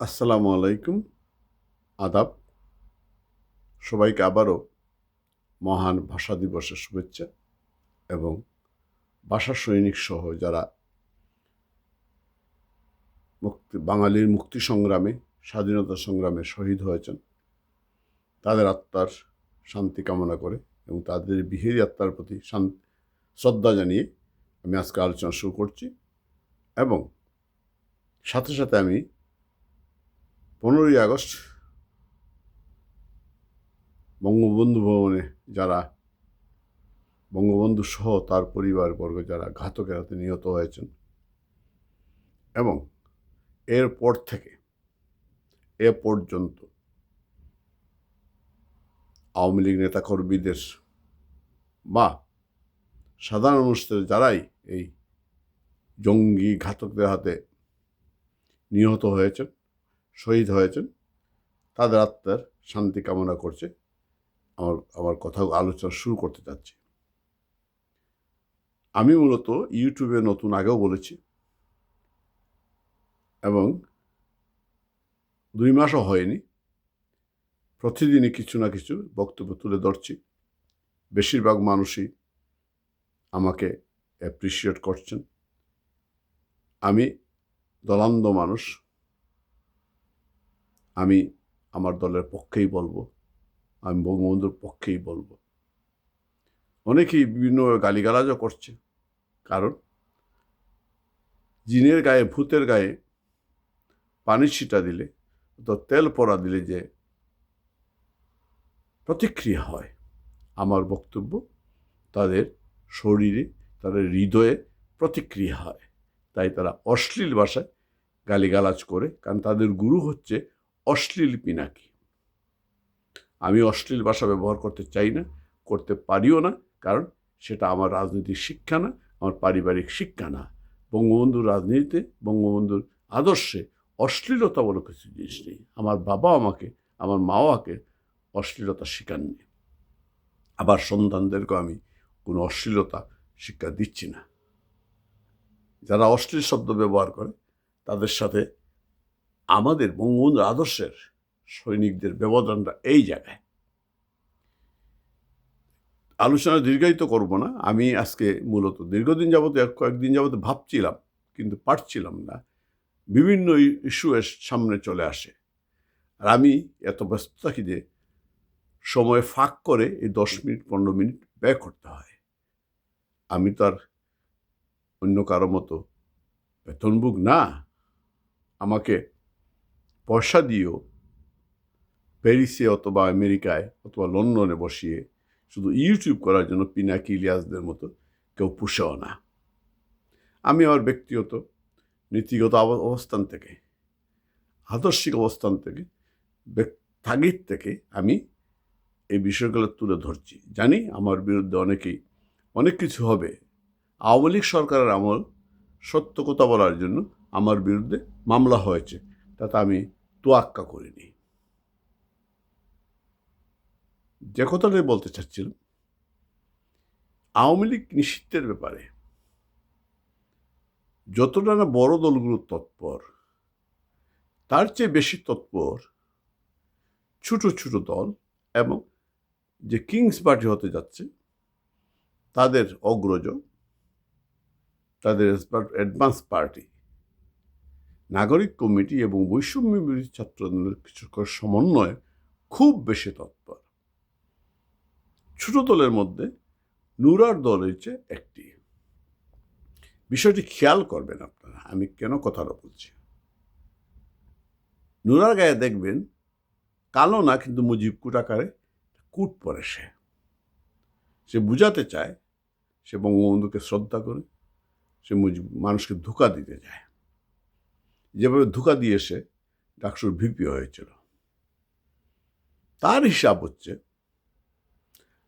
আসসালামু আলাইকুম। আদাব। সবাইকে আবারও মহান ভাষা দিবসের শুভেচ্ছা এবং ভাষা সৈনিক সহ যারা মুক্তি, বাঙালির মুক্তি সংগ্রামে, স্বাধীনতা সংগ্রামে শহীদ হয়েছেন, তাদের আত্মার শান্তি কামনা করে এবং তাদের বিহেরি আত্মার প্রতি শান- শ্রদ্ধা জানিয়ে আমি আজকে আলোচনা শুরু করছি এবং সাথে সাথে আমি পনেরোই আগস্ট বঙ্গবন্ধু ভবনে যারা বঙ্গবন্ধু সহ তার পরিবারবর্গ যারা ঘাতকের হাতে নিহত হয়েছেন এবং এরপর থেকে এ পর্যন্ত আওয়ামী লীগ নেতাকর্মীদের বা সাধারণ মানুষদের যারাই এই জঙ্গি ঘাতকদের হাতে নিহত হয়েছেন শহীদ হয়েছেন। তাদের আত্মার শান্তি কামনা করছে। আমার আমার কথা আলোচনা শুরু করতে চাচ্ছি। আমি মূলত ইউটিউবে নতুন আগেও বলেছি। এবং দুই মাসও হয়নি। প্রতিদিনই কিছু না কিছু বক্তব্য তুলে ধরছি। বেশিরভাগ মানুষই আমাকে অ্যাপ্রিসিয়েট করছেন। আমি দলান্দ মানুষ। আমি আমার দলের পক্ষেই বলব। আমি বঙ্গবন্ধুর পক্ষেই বলব। অনেকেই বিভিন্ন গালিগালাজও করছে। কারণ জিনের গায়ে, ভূতের গায়ে পানি ছিটা দিলে তো তেল পড়া দিলে যে প্রতিক্রিয়া হয়। আমার বক্তব্য তাদের শরীরে, তাদের হৃদয়ে প্রতিক্রিয়া হয়। তাই তারা অশ্লীল ভাষায় গালিগালাজ করে। কারণ তাদের গুরু হচ্ছে অশ্লীল পিনাকি আমি অশ্লীল ভাষা ব্যবহার করতে চাই না, করতে পারিও না, কারণ সেটা আমার রাজনীতির শিক্ষা না, আমার পারিবারিক শিক্ষা না। বঙ্গবন্ধুর রাজনীতিতে, বঙ্গবন্ধুর আদর্শে অশ্লীলতা বলে কিছু জিনিস নেই। আমার বাবা আমাকে, আমার মাও আমাকে অশ্লীলতা শেখাননি। আবার সন্তানদেরকেও আমি কোনো অশ্লীলতা শিক্ষা দিচ্ছি না। যারা অশ্লীল শব্দ ব্যবহার করে, তাদের সাথে আমাদের বঙ্গবন্ধুর আদর্শের সৈনিকদের ব্যবধানটা এই জায়গায়। আলোচনা দীর্ঘায়িত করব না। আমি আজকে মূলত দীর্ঘদিন যাবত কয়েকদিন যাবত ভাবছিলাম, কিন্তু পারছিলাম না। বিভিন্ন ইস্যু এর সামনে চলে আসে। আর আমি এত ব্যস্ত থাকি যে সময় ফাঁক করে এই দশ মিনিট, পনেরো মিনিট ব্যয় করতে হয়। আমি তো আর অন্য কারও মতো বেতনভোগ না। আমাকে পয়সা দিয়েও প্যারিসে অথবা আমেরিকায় অথবা লন্ডনে বসিয়ে শুধু ইউটিউব করার জন্য পিনাকি ইলিয়াসদের মতো কেউ পুষেও না। আমি আমার ব্যক্তিগত, নীতিগত অবস্থান থেকে, আদর্শিক অবস্থান থেকে তাগিদ থেকে আমি এই বিষয়গুলো তুলে ধরছি। জানি আমার বিরুদ্ধে অনেকেই অনেক কিছু হবে। আওয়ামী লীগ সরকারের আমল সত্য কথা বলার জন্য আমার বিরুদ্ধে মামলা হয়েছে। তাতে আমি তোয়াক্কা করিনি যে কথাটাই বলতে চাচ্ছিলাম, আওয়ামী লীগ নিষিদ্ধের ব্যাপারে যতটা না বড় দলগুলো তৎপর, তার চেয়ে বেশি তৎপর ছোট ছোট দল এবং যে কিংস পার্টি হতে যাচ্ছে, তাদের অগ্রজ, তাদের অ্যাডভান্স পার্টি নাগরিক কমিটি এবং বৈষম্য বিরোধী ছাত্র আন্দোলনের সমন্বয়ে খুব বেশি তৎপর। ছোট দলের মধ্যে নুরার দল হচ্ছে একটি। বিষয়টি খেয়াল করবেন আপনারা, আমি কেন কথাটা বলছি? নুরার গায়ে দেখবেন কালো না, কিন্তু মুজিব কুটাকারে কুট পরে সে। সে বুঝাতে চায়, সে বঙ্গবন্ধুকে শ্রদ্ধা করে, সে মুজিব মানুষকে ধোকা দিতে যায় যেভাবে ধোকা দিয়ে সে ডাকসুর ভিপি হয়েছিল। তার হিসাব হচ্ছে,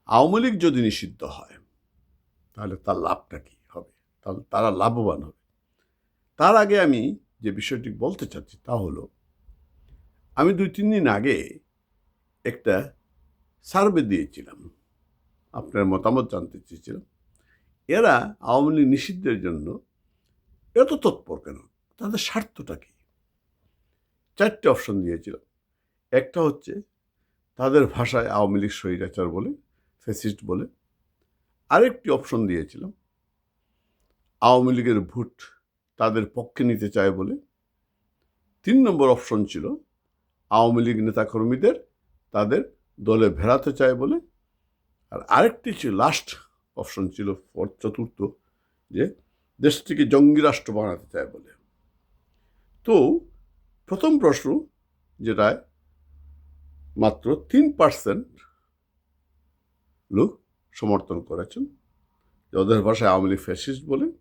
আওয়ামী লীগ যদি নিষিদ্ধ হয়, তাহলে তার লাভটা কি হবে? তাহলে তারা লাভবান হবে। তার আগে আমি যে বিষয়টি বলতে চাচ্ছি তা হলো, আমি দুই, তিন দিন আগে একটা সার্ভে দিয়েছিলাম, আপনার মতামত জানতে চেয়েছিলাম। এরা আওয়ামী লীগ নিষিদ্ধের জন্য এত তৎপর কেন? তাদের স্বার্থটা কি? চারটে অপশন দিয়েছিলাম। একটা হচ্ছে তাদের ভাষায় আওয়ামী লীগ স্বৈরাচার বলে ফেসিস্ট বলে। আরেকটি অপশন দিয়েছিলাম, আওয়ামী লীগের ভোট তাদের পক্ষে নিতে চায় বলে। তিন নম্বর অপশন ছিল, আওয়ামী লীগ নেতাকর্মীদের তাদের দলে ভেড়াতে চায় বলে। আর আরেকটি ছিল লাস্ট অপশন ছিল চতুর্থ, যে দেশটিকে জঙ্গি রাষ্ট্র বানাতে চায় বলে। তো প্রথম প্রশ্ন যেটায় মাত্র তিন পার্সেন্ট লোক সমর্থন করেছেন। যে ওদের ভাষায় আওয়ামী লীগ ফ্যাসিস্ট বলে,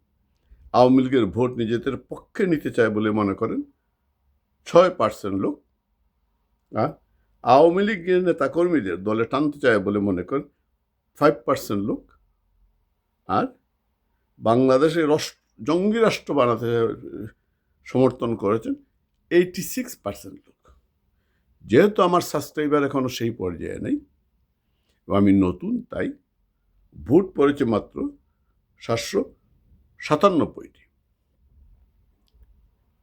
আওয়ামী লীগের ভোট নিজেদের পক্ষে নিতে চায় বলে মনে করেন, ছয় পার্সেন্ট লোক। আওয়ামী লীগের নেতাকর্মীদের দলে টানতে চায় বলে মনে করেন, ফাইভ পার্সেন্ট লোক। আর বাংলাদেশে রস- জঙ্গি রাষ্ট্র বানাতে সমর্থন করেছেন এইটি সিক্স পার্সেন্ট লোক। যেহেতু আমার সাবস্ক্রাইবার এখনও সেই পর্যায়ে নেই আমি নতুন, তাই ভোট পড়েছে মাত্র সাতশো সাতানব্বইটি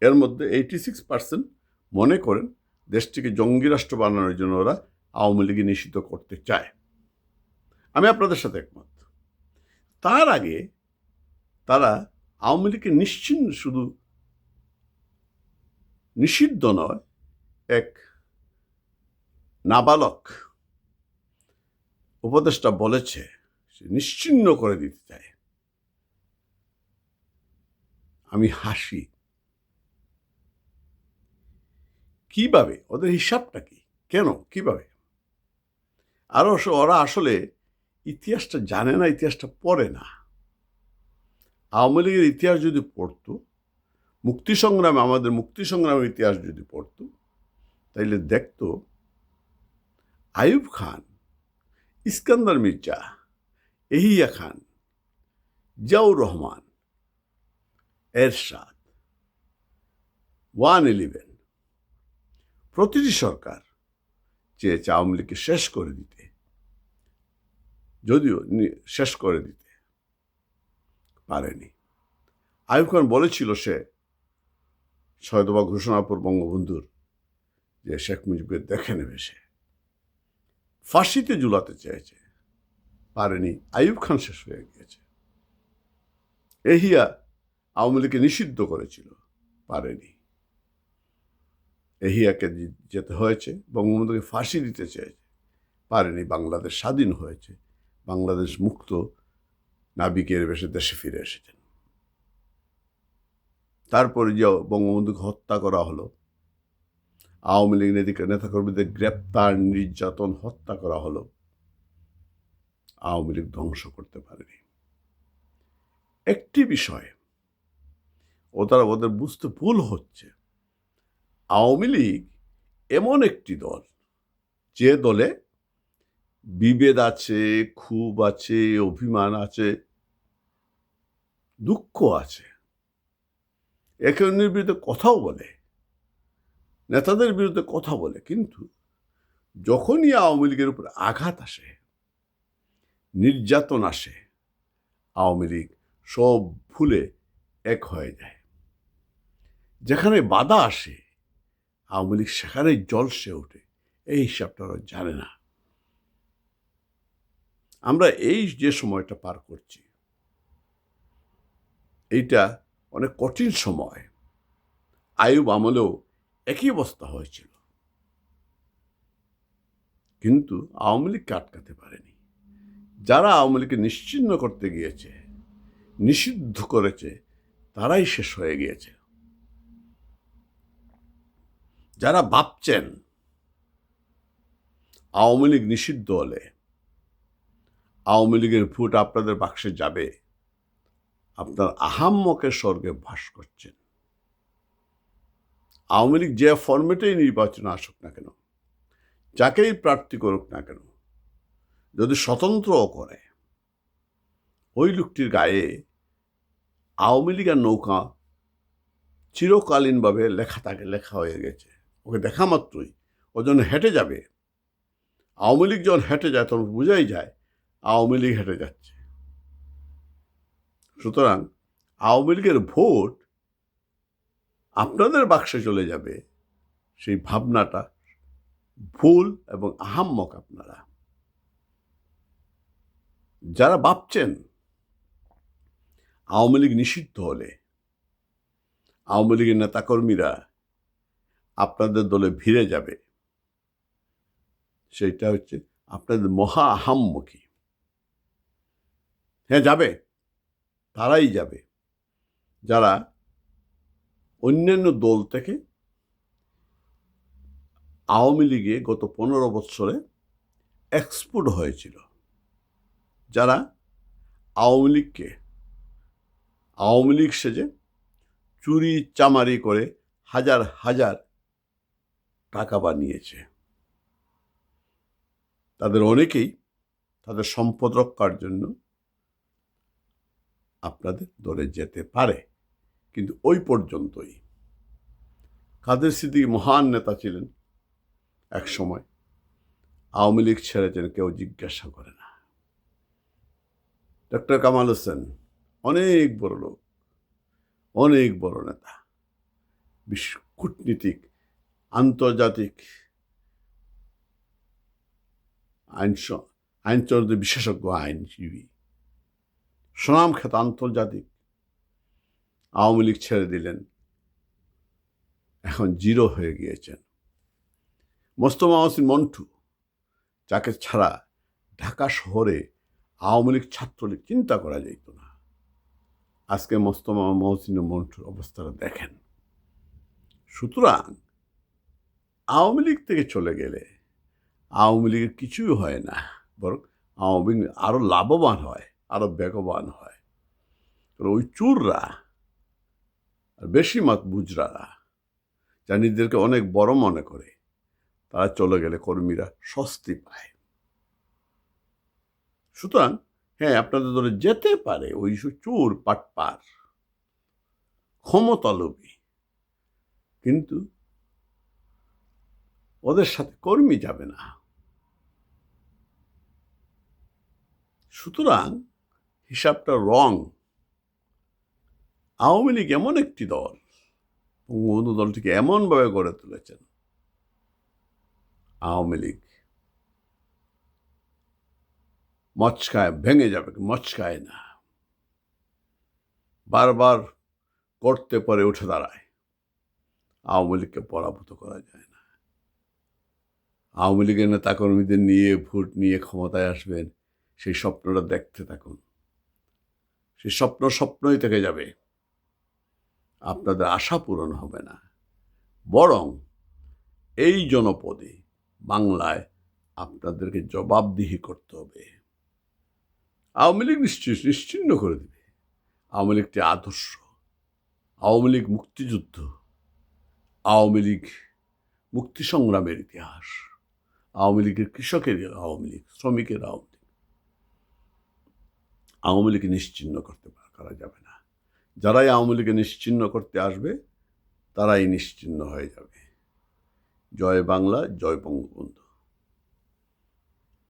এর মধ্যে এইটি সিক্স পার্সেন্ট মনে করেন দেশটিকে জঙ্গি রাষ্ট্র বানানোর জন্য ওরা আওয়ামী লীগে নিষিদ্ধ করতে চায়। আমি আপনাদের সাথে একমত। তার আগে তারা আওয়ামী লীগকে নিশ্চিন্ন শুধু নিষিদ্ধ নয়, এক নাবালক উপদেষ্টা বলেছে সে নিশ্চিন্ন করে দিতে চায়। আমি হাসি। কীভাবে? ওদের হিসাবটা কি? কেন? কীভাবে? আরও ওরা আসলে ইতিহাসটা জানে না, ইতিহাসটা পড়ে না। আওয়ামী লীগের ইতিহাস যদি পড়তো মুক্তি সংগ্রামে আমাদের মুক্তি সংগ্রামের ইতিহাস যদি পড়তো, তাইলে দেখতো আয়ুব খান, ইস্কান্দার মির্জা, এহিয়া খান, জিয়াউর রহমান, এরশাদ, ওয়ান ইলেভেন, প্রতিটি সরকার চেয়েছে আওয়ামী লীগকে শেষ করে দিতে, যদিও শেষ করে দিতে পারেনি। আয়ুব খান বলেছিল সে ছয়দবা ঘোষণার পর বঙ্গবন্ধুর যে শেখ মুজিবকে দেখে নেবে সে। ফাঁসিতে জুলাতে চেয়েছে পারেনি আইব খান শেষ হয়ে গিয়েছে। এহিয়া আওয়ামী লীগকে নিষিদ্ধ করেছিল, পারেনি। এহিয়াকে যেতে হয়েছে, বঙ্গবন্ধুকে ফাঁসি দিতে চেয়েছে পারেনি, বাংলাদেশ স্বাধীন হয়েছে, বাংলাদেশ মুক্ত নাবিকের বেশে দেশে ফিরে এসেছেন। তারপরে যে বঙ্গবন্ধুকে হত্যা করা হলো। আওয়ামী লীগ নেতা নেতাকর্মীদের গ্রেপ্তার, নির্যাতন, হত্যা করা হলো। আওয়ামী লীগ ধ্বংস করতে পারেনি। একটি বিষয়, ও তারা ওদের বুঝতে ভুল হচ্ছে। আওয়ামী লীগ এমন একটি দল, যে দলে বিভেদ আছে, ক্ষোভ আছে, অভিমান আছে, দুঃখ আছে। একে অন্যের বিরুদ্ধে কথাও বলে, নেতাদের বিরুদ্ধে কথা বলে, কিন্তু যখনই আওয়ামী লীগের উপর আঘাত আসে, নির্যাতন আসে, আওয়ামী লীগ সব ভুলে এক হয়ে যায়। যেখানে বাধা আসে, আওয়ামী লীগ সেখানেই জলসে ওঠে, এই হিসাবটা ওরা জানে না। আমরা এই যে সময়টা পার করছি, এইটা অনেক কঠিন সময়। আয়ুব আমলেও একই অবস্থা হয়েছিল। কিন্তু আওয়ামী লীগকে আটকাতে পারেনি। যারা আওয়ামী লীগকে নিশ্চিন্ন করতে গিয়েছে, নিষিদ্ধ করেছে, তারাই শেষ হয়ে গিয়েছে। যারা ভাবছেন আওয়ামী লীগ নিষিদ্ধ হলে, আওয়ামী লীগের ভোট আপনাদের বাক্সে যাবে আপনার আহাম্মকের স্বর্গে ভাস করছেন। আওয়ামী লীগ যে ফর্মেটেই নির্বাচন আসুক না কেন, যাকেই প্রার্থী করুক না কেন, যদি স্বতন্ত্রও করে, ওই লোকটির গায়ে আওয়ামী লীগের নৌকা চিরকালীনভাবে লেখা থাকে, লেখা হয়ে গেছে। ওকে দেখা মাত্রই, ও যখন হেঁটে যাবে, আওয়ামী লীগ যখন হেঁটে যায়, তখন বোঝাই যায়, আওয়ামী লীগ হেঁটে যাচ্ছে। সুতরাং আওয়ামী লীগের ভোট আপনাদের বাক্সে চলে যাবে। সেই ভাবনাটা ভুল এবং আহাম্মক আপনারা। যারা ভাবছেন আওয়ামী লীগ নিষিদ্ধ হলে, আওয়ামী লীগের নেতাকর্মীরা আপনাদের দলে ভিড়ে যাবে, সেইটা হচ্ছে আপনাদের মহা আহাম্মকি। হ্যাঁ যাবে। তারাই যাবে। যারা অন্যান্য দল থেকে আওয়ামী লীগে গত পনেরো বৎসরে এক্সপোর্ট হয়েছিল, যারা আওয়ামী লীগকে, আওয়ামী লীগ সেজে চুরি চামারি করে হাজার হাজার টাকা বানিয়েছে। তাদের অনেকেই তাদের সম্পদ রক্ষার জন্য আপনাদের দলে যেতে পারে। কিন্তু ওই পর্যন্তই। কাদের সিদ্দিক মহান নেতা ছিলেন? এক সময় আওয়ামী লীগ ছেড়েছেন কেউ জিজ্ঞাসা করে না। ডক্টর কামাল হোসেন, অনেক বড় লোক, অনেক বড় নেতা বিশ্ব কূটনীতিক, আন্তর্জাতিক আইন আইনচন্দ্র বিশেষজ্ঞ আইনজীবী। সুনাম খ্যাত আন্তর্জাতিক। আওয়ামী লীগ ছেড়ে দিলেন। এখন জিরো হয়ে গিয়েছেন। মোস্তফা মহসিন মন্টু, যাকে ছাড়া ঢাকা শহরে আওয়ামী লীগ ছাত্রলীগ চিন্তা করা যেত না। আজকে মোস্তফা মহসিন মন্টুর অবস্থাটা দেখেন। সুতরাং আওয়ামী লীগ থেকে চলে গেলে আওয়ামী লীগের কিছুই হয় না, বরং আওয়ামী লীগ আরও লাভবান হয়। আরও বেগবান হয়। ওই চুররা আর বেশি মাত বুজরারা যা নিজেদেরকে অনেক বড় মনে করে, তারা চলে গেলে কর্মীরা স্বস্তি পায়। সুতরাং হ্যাঁ আপনাদের ধরে যেতে পারে ওই চোর পাটপার ক্ষমতালোভী কিন্তু ওদের সাথে কর্মী যাবে না। সুতরাং হিসাবটা রং আওয়ামী লীগ এমন একটি দল, বঙ্গবন্ধু দলটিকে এমনভাবে গড়ে তুলেছেন। আওয়ামী লীগ মচকায়, ভেঙে যাবে, মচকায় না। বারবার করতে পরে উঠে দাঁড়ায়। আওয়ামী লীগকে পরাভূত করা যায় না। আওয়ামী লীগের নেতাকর্মীদের নিয়ে, ভোট নিয়ে ক্ষমতায় আসবেন, সেই স্বপ্নটা দেখতে থাকুন। সেই স্বপ্ন স্বপ্নই থেকে যাবে। আপনাদের আশা পূরণ হবে না। বরং এই জনপদে বাংলায় আপনাদেরকে জবাবদিহি করতে হবে। আওয়ামী লীগ নিশ্চয় নিশ্চিন্ন করে দেবে। আওয়ামী লীগটি আদর্শ। আওয়ামী লীগ মুক্তিযুদ্ধ। আওয়ামী লীগ মুক্তি সংগ্রামের ইতিহাস। আওয়ামী লীগের কৃষকের আওয়ামী লীগ, শ্রমিকের আওয়ামী আওয়ামী লীগকে নিশ্চিন্ন করতে করা যাবে না। যারাই আওয়ামী লীগকে নিশ্চিন্ন করতে আসবে, তারাই নিশ্চিহ্ন হয়ে যাবে। জয় বাংলা, জয় বঙ্গবন্ধু।